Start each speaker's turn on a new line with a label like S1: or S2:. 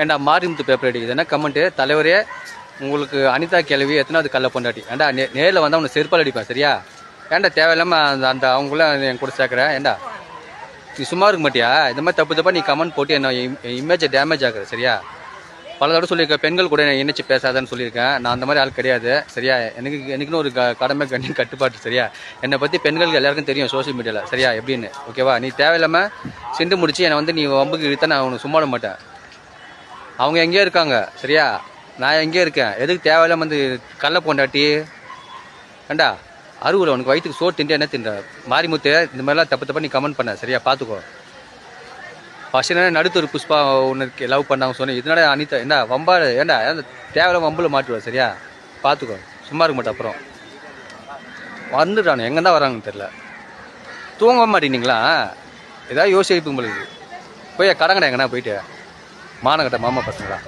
S1: ஏண்டா Marimuthu paper அடிக்குதுன்னா comment தலைவரே உங்களுக்கு அனிதா கேள்வி எத்தனாவது கல்ல பொண்டாட்டி? ஏண்டா நே நேரில் வந்தால் அவனை செருப்பால் அடிப்பேன் சரியா? ஏன்டா தேவையில்லாமல் அந்த அந்த அவங்களும் என் கூட சேர்க்குற ஏண்டா? நீ சும்மா இருக்க மாட்டியா? இந்த மாதிரி தப்பு தப்பா நீ கமெண்ட் போட்டு என்ன இமேஜை டேமேஜ் ஆகுற சரியா? பல தடவை சொல்லியிருக்கேன் பெண்கள் கூட என்னை இணைச்சு பேசாதன்னு சொல்லியிருக்கேன். நான் அந்த மாதிரி ஆள் கிடையாது சரியா? எனக்கு எனக்குன்னு ஒரு க கடமை கண்ணி கட்டுப்பாட்டு சரியா? என்னை பற்றி பெண்களுக்கு எல்லாருக்கும் தெரியும் சோஷியல் மீடியாவில் சரியா? எப்படின்னு ஓகேவா நீ தேவையில்லாமல் சிண்டு முடிச்சு என்னை வந்து நீ வம்புக்கு இழுத்தா நான் உனக்கு சும்மா விட மாட்டேன். அவங்க எங்கேயோ இருக்காங்க? சரியா? நான் எங்கேயோ இருக்கேன்? எதுக்கு தேவையில்லாம வந்து கள்ள பொண்டாட்டி? ஏண்டா? அருவில் உனக்கு வயிற்றுக்கு சோறு தின்ற என்ன தின்ற? மாரிமுத்து இந்த மாதிரிலாம் தப்பு தப்பா நீ கமெண்ட் பண்ண. சரியா? பார்த்துக்கோ. ஃபர்ஸ்ட் என்ன நடுத்தூர் புஷ்பா உனக்கு லவ் பண்ணாங்க சொன்னேன். இதனால அனிதா என்ன வம்பா ஏண்டா தேவையில்ல தேவையில்லாம வம்பில் மாட்டுவேன் சரியா? பார்த்துக்கோ. சும்மா இருக்க மாட்டேன் அப்புறம். வந்துடுறானு. எங்கே தான் வராங்கன்னு தெரில தூங்க மாட்டேங்கிங்களா ஏதாவது யோசிப்பு உங்களுக்கு போய் கடங்கடா எங்கன்னா போயிட்டு. மானகட்ட மாமா பசங்களா?